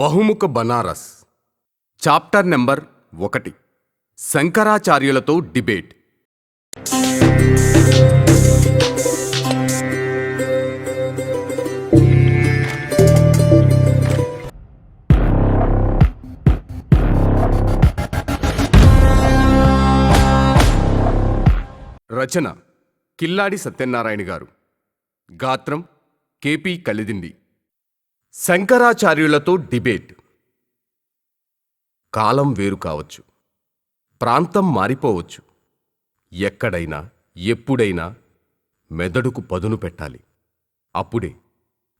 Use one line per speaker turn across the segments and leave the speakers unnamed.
బహుముఖ Banaras. Chapter number ఒకటి. శంకరాచార్యులతో debate. రచన కిల్లాడి సత్యనారాయణ గారు. గాత్రం కేపీ కలిదిండి. శంకరాచార్యులతో డిబేట్. కాలం వేరు కావచ్చు. ప్రాంతం మారిపోవచ్చు. ఎక్కడైనా ఎప్పుడైనా మెదడుకు పదును పెట్టాలి. అప్పుడే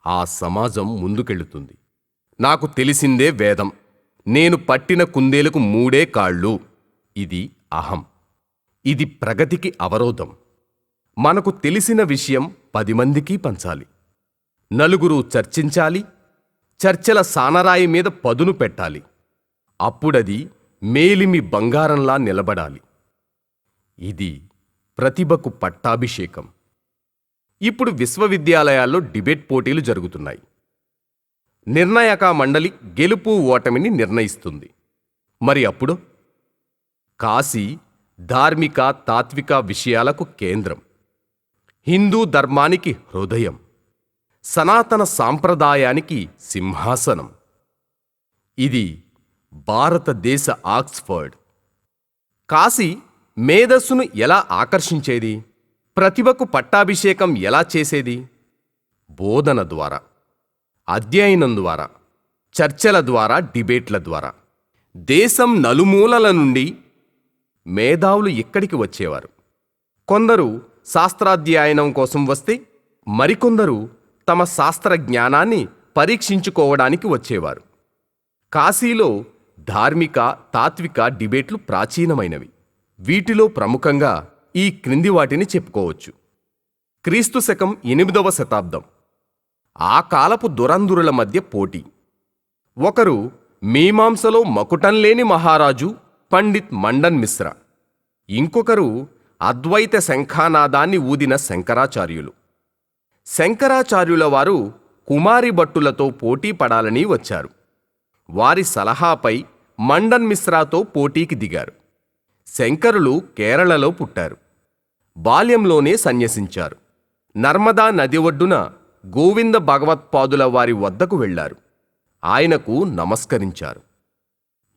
ఆ సమాజం ముందుకెళుతుంది. నాకు తెలిసిందే వేదం. నేను పట్టిన కుందేలకు మూడే కాళ్ళు. ఇది అహం. ఇది ప్రగతికి అవరోధం. మనకు తెలిసిన విషయం పది మందికి పంచాలి. నలుగురు చర్చించాలి చర్చల సానరాయి మీద పదును పెట్టాలి. అప్పుడది మేలిమి బంగారంలా నిలబడాలి. ఇది ప్రతిభకు పట్టాభిషేకం. ఇప్పుడు విశ్వవిద్యాలయాల్లో డిబేట్ పోటీలు జరుగుతున్నాయి. నిర్ణాయక మండలి గెలుపు ఓటమిని నిర్ణయిస్తుంది. మరి అప్పుడు? కాశీ ధార్మిక తాత్విక విషయాలకు కేంద్రం. హిందూ ధర్మానికి హృదయం. సనాతన సాంప్రదాయానికి సింహాసనం. ఇది భారతదేశ ఆక్స్ఫర్డ్. కాశీ మేధస్సును ఎలా ఆకర్షించేది? ప్రతిభకు పట్టాభిషేకం ఎలా చేసేది? బోధన ద్వారా అధ్యయనం ద్వారా చర్చల ద్వారా డిబేట్ల ద్వారా. దేశం నలుమూలల నుండి మేధావులు ఇక్కడికి వచ్చేవారు? కొందరు శాస్త్రాధ్యయనం కోసం వస్తే మరికొందరు తమ శాస్త్ర జ్ఞానాన్ని పరీక్షించుకోవడానికి వచ్చేవారు. కాశీలో ధార్మిక తాత్విక డిబేట్లు ప్రాచీనమైనవి. వీటిలో ప్రముఖంగా ఈ క్రింది వాటిని చెప్పుకోవచ్చు. క్రీస్తు శకం ఎనిమిదవ శతాబ్దం. ఆ కాలపు దురందురుల మధ్య పోటీ. ఒకరు మీమాంసలో మకుటం లేని మహారాజు పండిత్ మండన్ మిశ్రా. ఇంకొకరు అద్వైత శంఖానాదాన్ని ఊదిన శంకరాచార్యులు. శంకరాచార్యుల వారు కుమారి భట్టులతో పోటీ పడాలని వచ్చారు. వారి సలహాపై మండన్ మిశ్రాతో పోటీకి దిగారు. శంకరులు కేరళలో పుట్టారు. బాల్యంలోనే సన్యసించారు. నర్మదా నది ఒడ్డున గోవింద భగవత్పాదుల వారి వద్దకు వెళ్ళారు ఆయనకు నమస్కరించారు.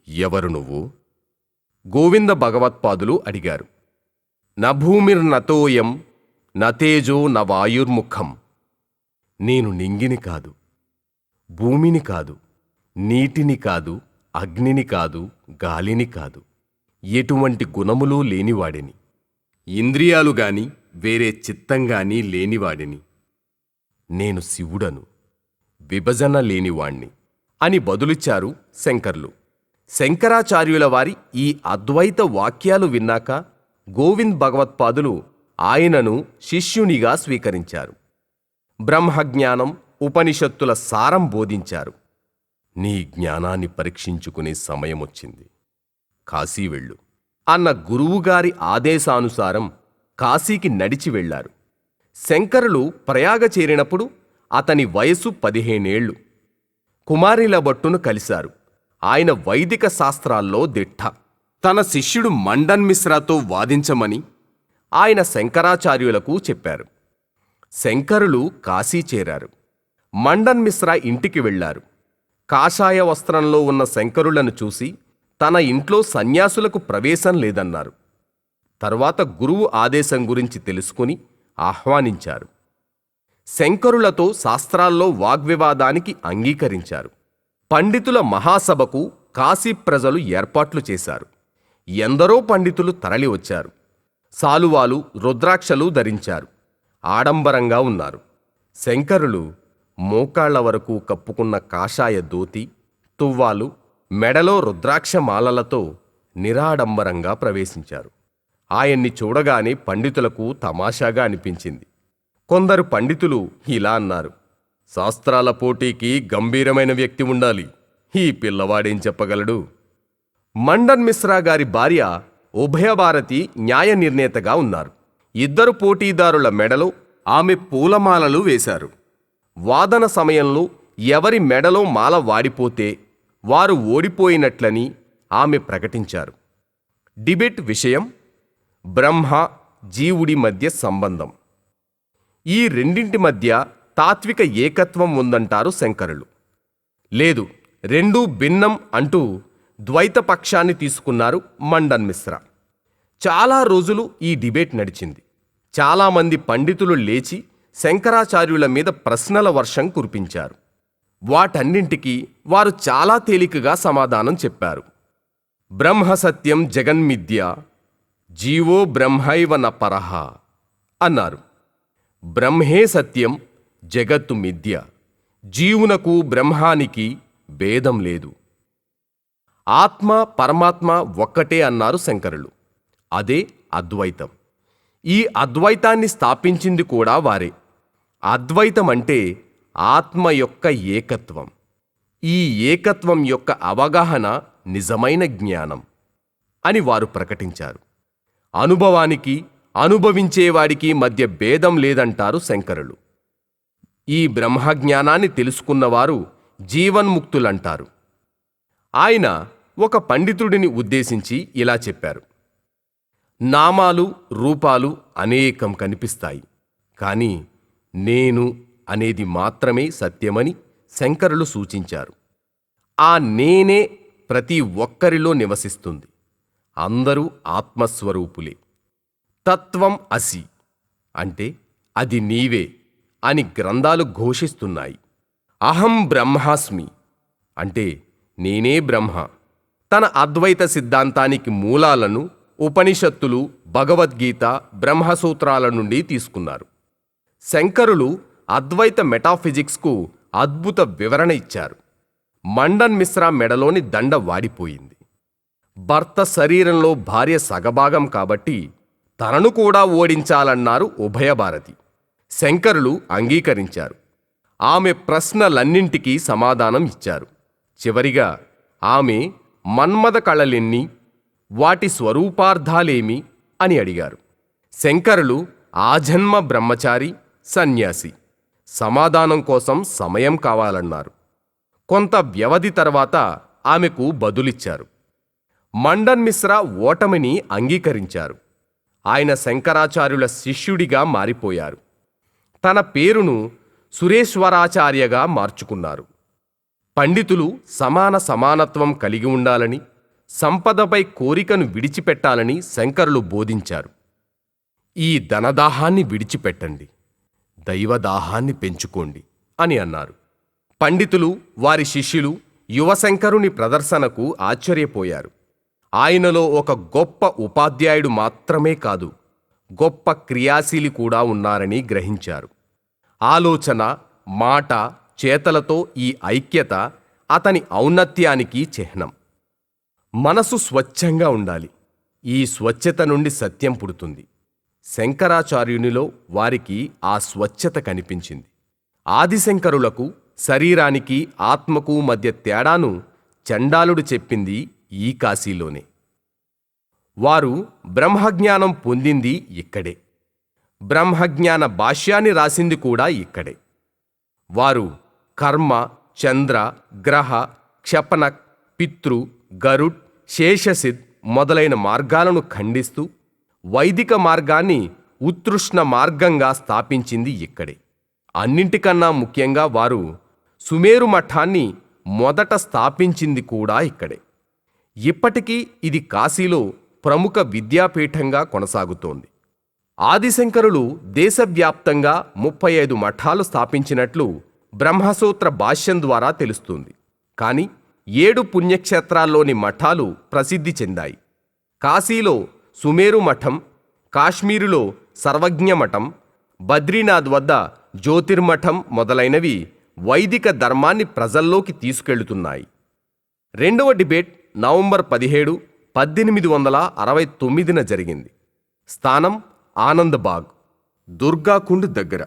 ఎవరు నువ్వు? గోవింద భగవత్పాదులు అడిగారు. నభూమిర్నతోయం నతేజో న వాయుర్ముఖం నేను నింగిని కాదు భూమిని కాదు నీటిని కాదు అగ్నిని కాదు గాలిని కాదు. ఎటువంటి గుణములు లేనివాడిని. ఇంద్రియాలు గాని వేరే చిత్తంగాని లేనివాడిని. నేను శివుడను విభజన లేనివాణ్ణి అని బదులిచ్చారు శంకర్లు. శంకరాచార్యుల వారి ఈ అద్వైత వాక్యాలు విన్నాక గోవింద్ భగవత్పాదులు ఆయనను శిష్యునిగా స్వీకరించారు. బ్రహ్మజ్ఞానం ఉపనిషత్తుల సారం బోధించారు. నీ జ్ఞానాన్ని పరీక్షించుకునే సమయమొచ్చింది. కాశీ వెళ్ళు. అన్న గురువుగారి ఆదేశానుసారం కాశీకి నడిచి వెళ్ళారు శంకరులు ప్రయాగ చేరినప్పుడు అతని వయసు పదిహేనేళ్ళు కుమారిల భట్టును కలిశారు. ఆయన వైదిక శాస్త్రాల్లో దిట్ట. తన శిష్యుడు మండన్ మిశ్రాతో వాదించమని ఆయన శంకరాచార్యులకు చెప్పారు. శంకరులు కాశీ చేరారు. మండన్ మిశ్రా ఇంటికి వెళ్ళారు కాషాయ వస్త్రంలో ఉన్న శంకరులను చూసి తన ఇంట్లో సన్యాసులకు ప్రవేశం లేదన్నారు. తర్వాత గురువు ఆదేశం గురించి తెలుసుకుని ఆహ్వానించారు. శంకరులతో శాస్త్రాల్లో వాగ్వివాదానికి అంగీకరించారు. పండితుల మహాసభకు కాశీ ప్రజలు ఏర్పాట్లు చేశారు. ఎందరో పండితులు తరలివచ్చారు. సాలువాలు రుద్రాక్షలు ధరించారు. ఆడంబరంగా ఉన్నారు. శంకరులు మోకాళ్ళ వరకు కప్పుకున్న కాషాయ దోతి తువ్వాలు మెడలో రుద్రాక్ష మాలలతో నిరాడంబరంగా ప్రవేశించారు. ఆయన్ని చూడగానే పండితులకు తమాషాగా అనిపించింది. కొందరు పండితులు ఇలా అన్నారు శాస్త్రాల పోటీకి గంభీరమైన వ్యక్తి ఉండాలి. ఈ పిల్లవాడేం చెప్పగలడు? మండన్ మిశ్రా గారి భార్య ఉభయభారతి న్యాయ నిర్ణేతగా ఉన్నారు. ఇద్దరు పోటీదారుల మెడలో ఆమె పూలమాలలు వేశారు. వాదన సమయంలో ఎవరి మెడలో మాల వాడిపోతే వారు ఓడిపోయినట్లని ఆమె ప్రకటించారు. డిబేట్ విషయం బ్రహ్మ జీవుడి మధ్య సంబంధం. ఈ రెండింటి మధ్య తాత్విక ఏకత్వం ఉందంటారు శంకరులు. లేదు రెండూ భిన్నం అంటూ ద్వైత పక్షాన్ని తీసుకున్నారు మండన్ మిశ్రా. చాలా రోజులు ఈ డిబేట్ నడిచింది. చాలామంది పండితులు లేచి శంకరాచార్యుల మీద ప్రశ్నల వర్షం కురిపించారు. వాటన్నింటికీ వారు చాలా తేలికగా సమాధానం చెప్పారు. బ్రహ్మ సత్యం జీవో బ్రహ్మైవ నపరహ అన్నారు. బ్రహ్మే సత్యం జగత్తు మిథ్య జీవునకు బ్రహ్మానికి భేదం లేదు. ఆత్మ పరమాత్మ ఒక్కటే అన్నారు శంకరులు. అదే అద్వైతం. ఈ అద్వైతాన్ని స్థాపించింది కూడా వారే. అద్వైతం అంటే ఆత్మ యొక్క ఏకత్వం. ఈ ఏకత్వం యొక్క అవగాహన నిజమైన జ్ఞానం అని వారు ప్రకటించారు. అనుభవానికి అనుభవించేవాడికి మధ్య భేదం లేదంటారు శంకరులు. ఈ బ్రహ్మజ్ఞానాన్ని తెలుసుకున్నవారు జీవన్ముక్తులంటారు. ఆయన ఒక పండితుడిని ఉద్దేశించి ఇలా చెప్పారు. నామాలు రూపాలు అనేకం కనిపిస్తాయి. కానీ నేను అనేది మాత్రమే సత్యమని శంకరులు సూచించారు. ఆ నేనే ప్రతి ఒక్కరిలో నివసిస్తుంది. అందరూ ఆత్మస్వరూపులే. తత్వం అసి అంటే అది నీవే అని గ్రంథాలు ఘోషిస్తున్నాయి. అహం బ్రహ్మాస్మి అంటే నేనే బ్రహ్మ. తన అద్వైత సిద్ధాంతానికి మూలాలను ఉపనిషత్తులు భగవద్గీత బ్రహ్మసూత్రాల నుండి తీసుకున్నారు. శంకరులు అద్వైత మెటాఫిజిక్స్కు అద్భుత వివరణ ఇచ్చారు. మండన్ మిశ్రా మెడలోని దండ వాడిపోయింది. భర్త శరీరంలో భార్య సగభాగం కాబట్టి తనను కూడా ఓడించాలన్నారు ఉభయభారతి. శంకరులు అంగీకరించారు. ఆమె ప్రశ్నలన్నింటికీ సమాధానం ఇచ్చారు. చివరిగా ఆమె మన్మద కళలెన్ని వాటి స్వరూపార్థాలేమి? అని అడిగారు. శంకరులు ఆజన్మ బ్రహ్మచారి సన్యాసి. సమాధానం కోసం సమయం కావాలన్నారు. కొంత వ్యవధి తర్వాత ఆమెకు బదులిచ్చారు. మండన్ మిశ్రా ఓటమిని అంగీకరించారు. ఆయన శంకరాచార్యుల శిష్యుడిగా మారిపోయారు. తన పేరును సురేశ్వరాచార్యగా మార్చుకున్నారు. పండితులు సమాన సమానత్వం కలిగి ఉండాలని సంపదపై కోరికను విడిచిపెట్టాలని శంకరులు బోధించారు. ఈ ధనదాహాన్ని విడిచిపెట్టండి. దైవదాహాన్ని పెంచుకోండి అని అన్నారు. పండితులు వారి శిష్యులు యువశంకరుని ప్రదర్శనకు ఆశ్చర్యపోయారు. ఆయనలో ఒక గొప్ప ఉపాధ్యాయుడు మాత్రమే కాదు గొప్ప క్రియాశీలి కూడా ఉన్నారని గ్రహించారు. ఆలోచన మాట చేతలతో ఈ ఐక్యత అతని ఔన్నత్యానికి చిహ్నం. మనసు స్వచ్ఛంగా ఉండాలి. ఈ స్వచ్ఛత నుండి సత్యం పుడుతుంది. శంకరాచార్యునిలో వారికి ఆ స్వచ్ఛత కనిపించింది. ఆదిశంకరులకు శరీరానికి ఆత్మకు మధ్య తేడాను చండాలుడు చెప్పింది ఈ కాశీలోనే. వారు బ్రహ్మజ్ఞానం పొందింది ఇక్కడే. బ్రహ్మజ్ఞాన భాష్యాన్ని రాసింది కూడా ఇక్కడే. వారు కర్మ చంద్ర గ్రహ క్షపణ పితృ గరుడ్ శేషసిద్ మొదలైన మార్గాలను ఖండిస్తూ వైదిక మార్గాన్ని ఉత్కృష్ణ మార్గంగా స్థాపించింది ఇక్కడే. అన్నింటికన్నా ముఖ్యంగా వారు సుమేరు మఠాన్ని మొదట స్థాపించింది కూడా ఇక్కడే. ఇప్పటికీ ఇది కాశీలో ప్రముఖ విద్యాపీఠంగా కొనసాగుతోంది. ఆదిశంకరులు దేశవ్యాప్తంగా ముప్పై ఐదు మఠాలు స్థాపించినట్లు బ్రహ్మసూత్ర భాష్యం ద్వారా తెలుస్తుంది. కానీ ఏడు పుణ్యక్షేత్రాల్లోని మఠాలు ప్రసిద్ధి చెందాయి. కాశీలో సుమేరు మఠం కాశ్మీరులో సర్వజ్ఞ మఠం బద్రీనాథ్ వద్ద జ్యోతిర్మఠం మొదలైనవి వైదిక ధర్మాన్ని ప్రజల్లోకి తీసుకెళ్తున్నాయి రెండవ డిబేట్ నవంబర్ పదిహేడు పద్దెనిమిది వందల అరవై తొమ్మిదిన జరిగింది. స్థానం ఆనందబాగ్ దుర్గాకుండ్ దగ్గర.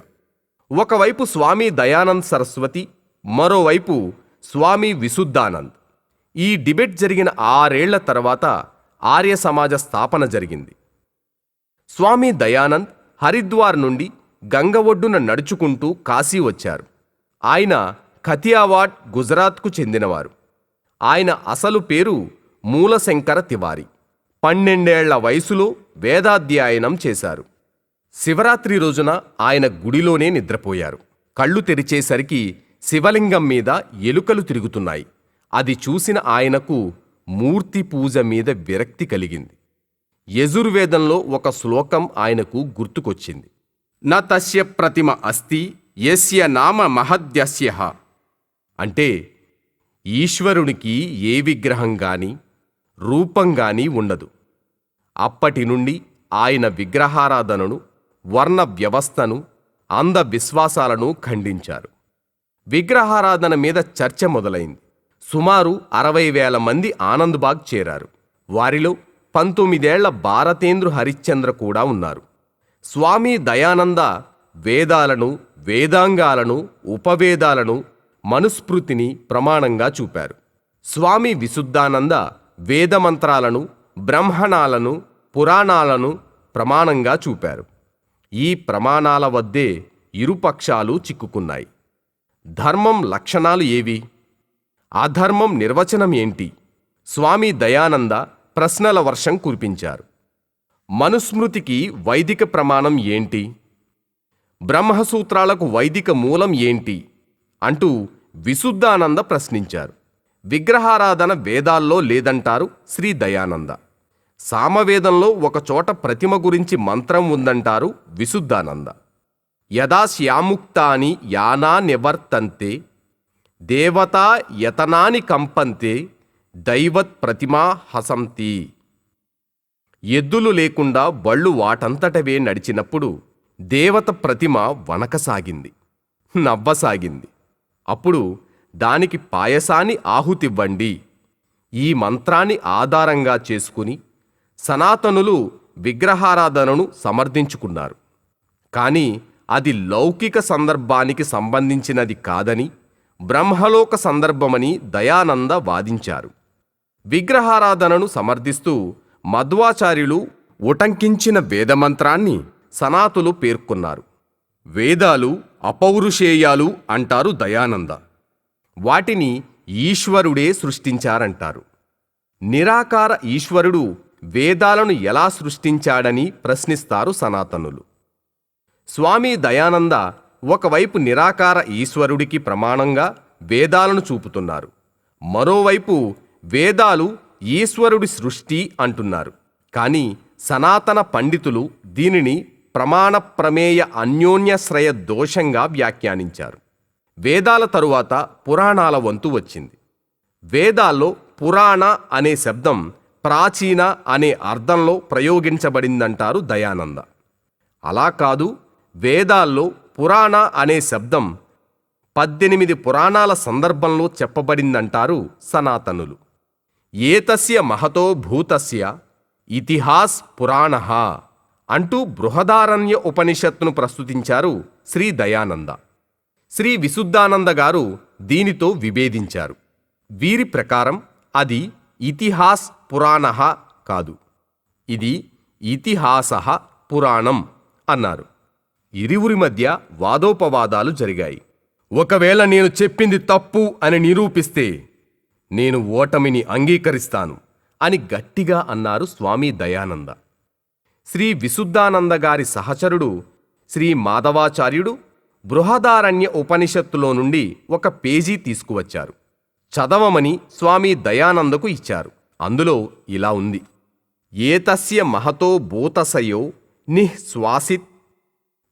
ఒకవైపు స్వామి దయానంద్ సరస్వతి మరోవైపు స్వామి విశుద్ధానంద్. ఈ డిబేట్ జరిగిన ఆరేళ్ళ తర్వాత ఆర్య సమాజ స్థాపన జరిగింది. స్వామి దయానంద్ హరిద్వార్ నుండి గంగ ఒడ్డున నడుచుకుంటూ కాశీ వచ్చారు. ఆయన ఖతియావాడ్ గుజరాత్కు చెందినవారు. ఆయన అసలు పేరు మూలశంకర తివారి. పన్నెండేళ్ళ వయసులో వేదాధ్యయనం చేశారు. శివరాత్రి రోజున ఆయన గుడిలోనే నిద్రపోయారు. కళ్ళు తెరిచేసరికి శివలింగం మీద ఎలుకలు తిరుగుతున్నాయి. అది చూసిన ఆయనకు మూర్తి పూజ మీద విరక్తి కలిగింది. యజుర్వేదంలో ఒక శ్లోకం ఆయనకు గుర్తుకొచ్చింది. న తస్య ప్రతిమ అస్తి యస్య నామ మహద్యస్య. అంటే ఈశ్వరునికి ఏ విగ్రహం గాని రూపం గాని ఉండదు. అప్పటి నుండి ఆయన విగ్రహారాధనను వర్ణ వ్యవస్థను అంధ విశ్వాసాలను ఖండించారు. విగ్రహారాధన మీద చర్చ మొదలైంది. సుమారు అరవై వేల మంది ఆనంద్బాగ్ చేరారు. వారిలో పంతొమ్మిదేళ్ళ భారతేంద్రు హరిశ్చంద్ర కూడా ఉన్నారు. స్వామి దయానంద వేదాలను వేదాంగాలను ఉపవేదాలను మనుస్మృతిని ప్రమాణంగా చూపారు. స్వామి విశుద్ధానంద వేదమంత్రాలను బ్రహ్మణాలను పురాణాలను ప్రమాణంగా చూపారు. ఈ ప్రమాణాల వద్దే ఇరుపక్షాలు చిక్కుకున్నాయి. ధర్మం లక్షణాలు ఏవి? అధర్మం నిర్వచనం ఏంటి? స్వామి దయానంద ప్రశ్నల వర్షం కురిపించారు. మనుస్మృతికి వైదిక ప్రమాణం ఏంటి? బ్రహ్మసూత్రాలకు వైదిక మూలం ఏంటి? అంటూ విశుద్ధానంద ప్రశ్నించారు. విగ్రహారాధన వేదాల్లో లేదంటారు శ్రీ దయానంద. సామవేదంలో ఒకచోట ప్రతిమ గురించి మంత్రం ఉందంటారు విశుద్ధానంద. యదా శ్యాముక్తాని యానా నివర్తంతే దేవతా యతనాని కంపంతే దైవత్ ప్రతిమా హసంతి. ఎద్దులు లేకుండా బళ్ళు వాటంతటవే నడిచినప్పుడు దేవత ప్రతిమ వనకసాగింది నవ్వసాగింది. అప్పుడు దానికి పాయసాన్ని ఆహుతివ్వండి ఈ మంత్రాన్ని ఆధారంగా చేసుకుని సనాతనులు విగ్రహారాధనను సమర్థించుకున్నారు. కానీ అది లౌకిక సందర్భానికి సంబంధించినది కాదని బ్రహ్మలోక సందర్భమని దయానంద వాదించారు. విగ్రహారాధనను సమర్థిస్తూ మధ్వాచార్యులు ఉటంకించిన వేదమంత్రాన్ని సనాతులు పేర్కొన్నారు. వేదాలు అపౌరుషేయాలు అంటారు దయానంద. వాటిని ఈశ్వరుడే సృష్టించారంటారు. నిరాకార ఈశ్వరుడు వేదాలను ఎలా సృష్టించాడని ప్రశ్నిస్తారు సనాతనులు. స్వామి దయానంద ఒకవైపు నిరాకార ఈశ్వరుడికి ప్రమాణంగా వేదాలను చూపుతున్నారు. మరోవైపు వేదాలు ఈశ్వరుడి సృష్టి అంటున్నారు. కానీ సనాతన పండితులు దీనిని ప్రమాణ ప్రమేయ అన్యోన్యశ్రయ దోషంగా వ్యాఖ్యానించారు. వేదాల తరువాత పురాణాల వంతు వచ్చింది. వేదాల్లో పురాణ అనే శబ్దం ప్రాచీన అనే అర్థంలో ప్రయోగించబడిందంటారు దయానంద. అలా కాదు వేదాల్లో పురాణ అనే శబ్దం పద్దెనిమిది పురాణాల సందర్భంలో చెప్పబడిందంటారు సనాతనులు. ఏతస్య మహతో భూతస్య ఇతిహాస్ పురాణ అంటూ బృహదారణ్య ఉపనిషత్తును ప్రస్తుతించారు శ్రీ దయానంద. శ్రీ విశుద్ధానంద గారు దీనితో విభేదించారు. వీరి ప్రకారం అది ఇతిహాస్ పురాణ కాదు. ఇది ఇతిహాస పురాణం అన్నారు. ఇరువురి మధ్య వాదోపవాదాలు జరిగాయి. ఒకవేళ నేను చెప్పింది తప్పు అని నిరూపిస్తే నేను ఓటమిని అంగీకరిస్తాను అని గట్టిగా అన్నారు స్వామి దయానంద. శ్రీ విశుద్ధానంద గారి సహచరుడు శ్రీ మాధవాచార్యుడు బృహదారణ్య ఉపనిషత్తులో నుండి ఒక పేజీ తీసుకువచ్చారు. చదవమని స్వామి దయానందకు ఇచ్చారు. అందులో ఇలా ఉంది. ఏతస్య మహతో భూతసయో నిశ్వాసిత్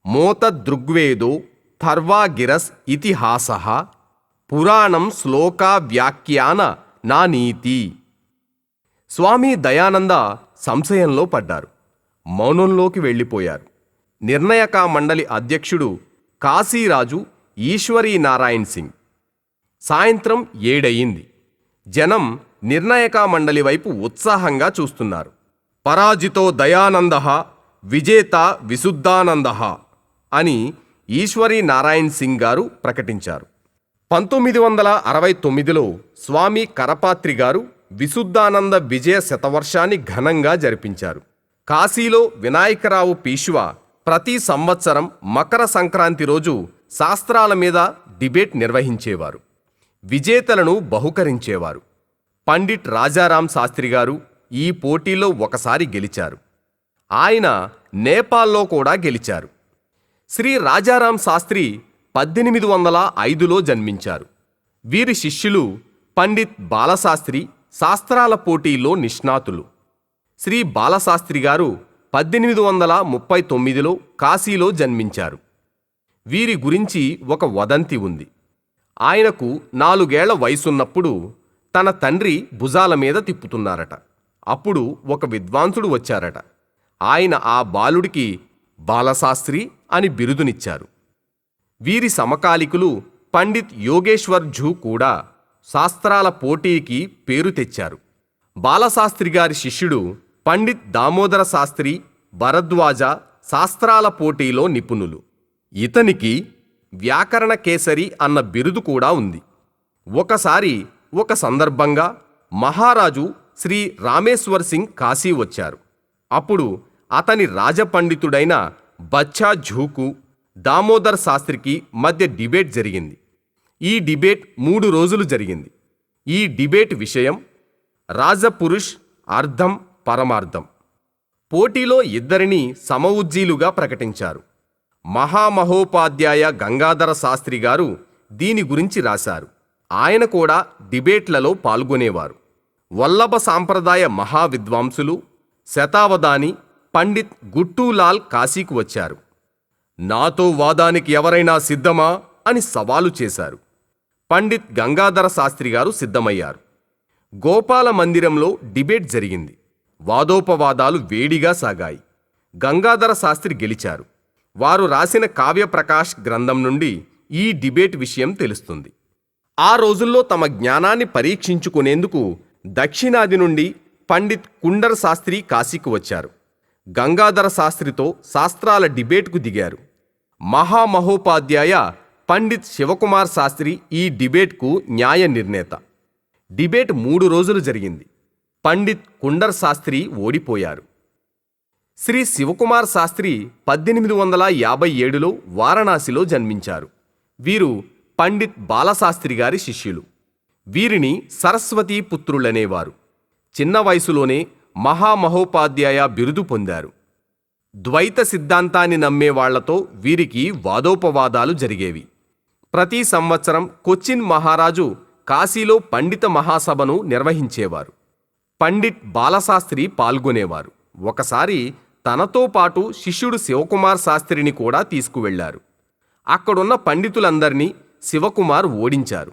మోతదృగ్వేదో థర్వాగిరస్ ఇతిహాస పురాణం శ్లోకా వ్యాఖ్యాన నా నీతి. స్వామి దయానంద సంశయంలో పడ్డారు. మౌనంలోకి వెళ్ళిపోయారు. నిర్ణయక మండలి అధ్యక్షుడు కాశీరాజు ఈశ్వరీ నారాయణ్ సింగ్. సాయంత్రం ఏడయింది. జనం నిర్ణయక మండలి వైపు ఉత్సాహంగా చూస్తున్నారు. పరాజితో దయానంద విజేత విశుద్ధానంద. అని ఈశ్వరి నారాయణ్ సింగ్ గారు ప్రకటించారు. పంతొమ్మిది వందల అరవై తొమ్మిదిలో స్వామి కరపాత్రి గారు విశుద్ధానంద విజయ శతవర్షాన్ని ఘనంగా జరిపించారు. కాశీలో వినాయకరావు పీష్వా ప్రతి సంవత్సరం మకర సంక్రాంతి రోజు శాస్త్రాల మీద డిబేట్ నిర్వహించేవారు. విజేతలను బహుకరించేవారు. పండిట్ రాజారాం శాస్త్రి గారు ఈ పోటీలో ఒకసారి గెలిచారు. ఆయన నేపాల్లో కూడా గెలిచారు. శ్రీ రాజారాం శాస్త్రి పద్దెనిమిది వందల ఐదులో జన్మించారు. వీరి శిష్యులు పండిత్ బాలశాస్త్రి శాస్త్రాల పోటీలో నిష్ణాతులు. శ్రీ బాలశాస్త్రి గారు పద్దెనిమిది వందల ముప్పై తొమ్మిదిలో కాశీలో జన్మించారు. వీరి గురించి ఒక వదంతి ఉంది. ఆయనకు నాలుగేళ్ళ వయసున్నప్పుడు తన తండ్రి భుజాల మీద తిప్పుతున్నారట. అప్పుడు ఒక విద్వాంసుడు వచ్చారట. ఆయన ఆ బాలుడికి బాలశాస్త్రి అని బిరుదునిచ్చారు. వీరి సమకాలికులు పండిత్ యోగేశ్వర్ ఝూ కూడా శాస్త్రాల పోటీకి పేరు తెచ్చారు. బాలశాస్త్రి గారి శిష్యుడు పండిత్ దామోదర శాస్త్రి భరద్వాజ శాస్త్రాల పోటీలో నిపుణులు. ఇతనికి వ్యాకరణ కేసరి అన్న బిరుదు కూడా ఉంది. ఒకసారి ఒక సందర్భంగా మహారాజు శ్రీ రామేశ్వర్ సింగ్ కాశీ వచ్చారు. అప్పుడు అతని రాజపండితుడైన బచ్చా ఝూకు దామోదర్ శాస్త్రికి మధ్య డిబేట్ జరిగింది. ఈ డిబేట్ మూడు రోజులు జరిగింది. ఈ డిబేట్ విషయం రాజపురుష్ అర్థం పరమార్థం. పోటీలో ఇద్దరిని సమవుజ్జీలుగా ప్రకటించారు. మహామహోపాధ్యాయ గంగాధర శాస్త్రి గారు దీని గురించి రాశారు. ఆయన కూడా డిబేట్లలో పాల్గొనేవారు. వల్లభ సాంప్రదాయ మహావిద్వాంసులు శతావధాని పండిత్ గుట్టూలాల్ కాశీకు వచ్చారు. నాతో వాదానికి ఎవరైనా సిద్ధమా? అని సవాలు చేశారు. పండిత్ గంగాధర శాస్త్రి గారు సిద్ధమయ్యారు. గోపాల మందిరంలో డిబేట్ జరిగింది. వాదోపవాదాలు వేడిగా సాగాయి. గంగాధర శాస్త్రి గెలిచారు. వారు రాసిన కావ్యప్రకాష్ గ్రంథం నుండి ఈ డిబేట్ విషయం తెలుస్తుంది. ఆ రోజుల్లో తమ జ్ఞానాన్ని పరీక్షించుకునేందుకు దక్షిణాది నుండి పండిత్ కుండర్ శాస్త్రి కాశీకి వచ్చారు. గంగాధర శాస్త్రితో శాస్త్రాల డిబేట్కు దిగారు. మహామహోపాధ్యాయ పండిత్ శివకుమార్ శాస్త్రి ఈ డిబేట్కు న్యాయ నిర్ణేత. డిబేట్ మూడు రోజులు జరిగింది. పండిత్ కుండర్ శాస్త్రి ఓడిపోయారు. శ్రీ శివకుమార్ శాస్త్రి పద్దెనిమిది వందల యాభై ఏడులో వారణాసిలో జన్మించారు. వీరు పండిత్ బాలశాస్త్రి గారి శిష్యులు. వీరిని సరస్వతీ పుత్రులనేవారు. చిన్న వయసులోనే మహామహోపాధ్యాయ బిరుదు పొందారు. ద్వైత సిద్ధాంతాన్ని నమ్మే వాళ్ళతో వీరికి వాదోపవాదాలు జరిగేవి. ప్రతి సంవత్సరం కొచ్చిన్ మహారాజు కాశీలో పండిత మహాసభను నిర్వహించేవారు. పండిట్ బాలశాస్త్రి పాల్గొనేవారు. ఒకసారి తనతో పాటు శిష్యుడు శివకుమార్ శాస్త్రిని కూడా తీసుకువెళ్ళారు. అక్కడున్న పండితులందరినీ శివకుమార్ ఓడించారు.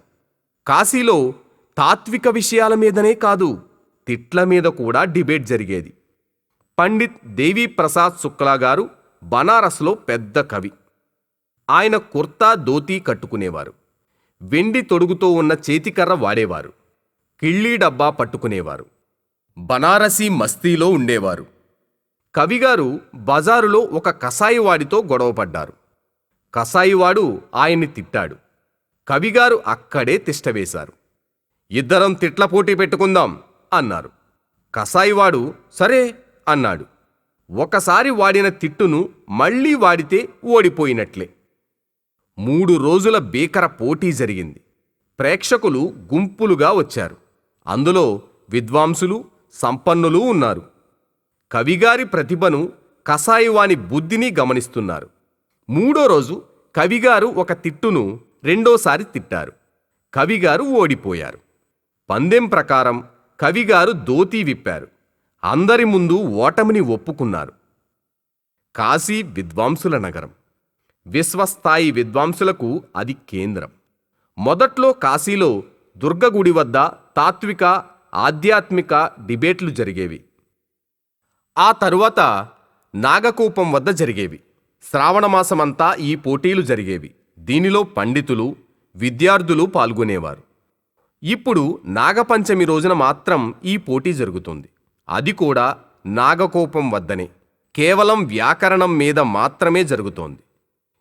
కాశీలో తాత్విక విషయాల మీదనే కాదు తిట్ల మీద కూడా డిబేట్ జరిగేది. పండిత్ దేవీ ప్రసాద్ శుక్లా గారు బనారస్లో పెద్ద కవి. ఆయన కుర్తా ధోతీ కట్టుకునేవారు. వెండి తొడుగుతో ఉన్న చేతికర్ర వాడేవారు. కిళ్ళీ డబ్బా పట్టుకునేవారు. బనారసీ మస్తీలో ఉండేవారు. కవిగారు బజారులో ఒక కసాయివాడితో గొడవపడ్డారు కసాయివాడు ఆయన్ని తిట్టాడు. కవిగారు అక్కడే తిష్టవేశారు ఇద్దరం తిట్ల పోటీ పెట్టుకుందాం. అన్నారు. కసాయివాడు సరే అన్నాడు. ఒకసారి వాడిన తిట్టును మళ్ళీ వాడితే ఓడిపోయినట్లే. మూడు రోజుల భీకర పోటీ జరిగింది. ప్రేక్షకులు గుంపులుగా వచ్చారు. అందులో విద్వాంసులు సంపన్నులు ఉన్నారు. కవిగారి ప్రతిభను కసాయివాని బుద్ధిని గమనిస్తున్నారు. మూడో రోజు కవిగారు ఒక తిట్టును రెండోసారి తిట్టారు. కవిగారు ఓడిపోయారు. పందెం ప్రకారం కవిగారు ధోతీ విప్పారు. అందరి ముందు ఓటమిని ఒప్పుకున్నారు. కాశీ విద్వాంసుల నగరం. విశ్వస్థాయి విద్వాంసులకు అది కేంద్రం. మొదట్లో కాశీలో దుర్గగుడి వద్ద తాత్విక ఆధ్యాత్మిక డిబేట్లు జరిగేవి. ఆ తరువాత నాగకూపం వద్ద జరిగేవి. శ్రావణమాసమంతా ఈ పోటీలు జరిగేవి. దీనిలో పండితులు విద్యార్థులు పాల్గొనేవారు. ఇప్పుడు నాగపంచమి రోజున మాత్రం ఈ పోటీ జరుగుతుంది. అది కూడా నాగకోపం వద్దనే. కేవలం వ్యాకరణం మీద మాత్రమే జరుగుతోంది.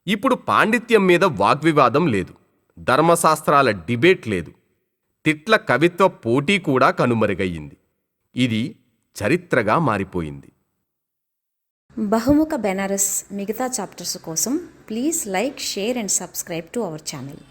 ఇప్పుడు పాండిత్యం మీద వాగ్వివాదం లేదు. ధర్మశాస్త్రాల డిబేట్ లేదు. తిట్ల కవిత్వ పోటీ కూడా కనుమరుగయ్యింది. ఇది చరిత్రగా మారిపోయింది.
బహుముఖ బెనారస్ మిగతా చాప్టర్స్ కోసం please like share and subscribe to our channel.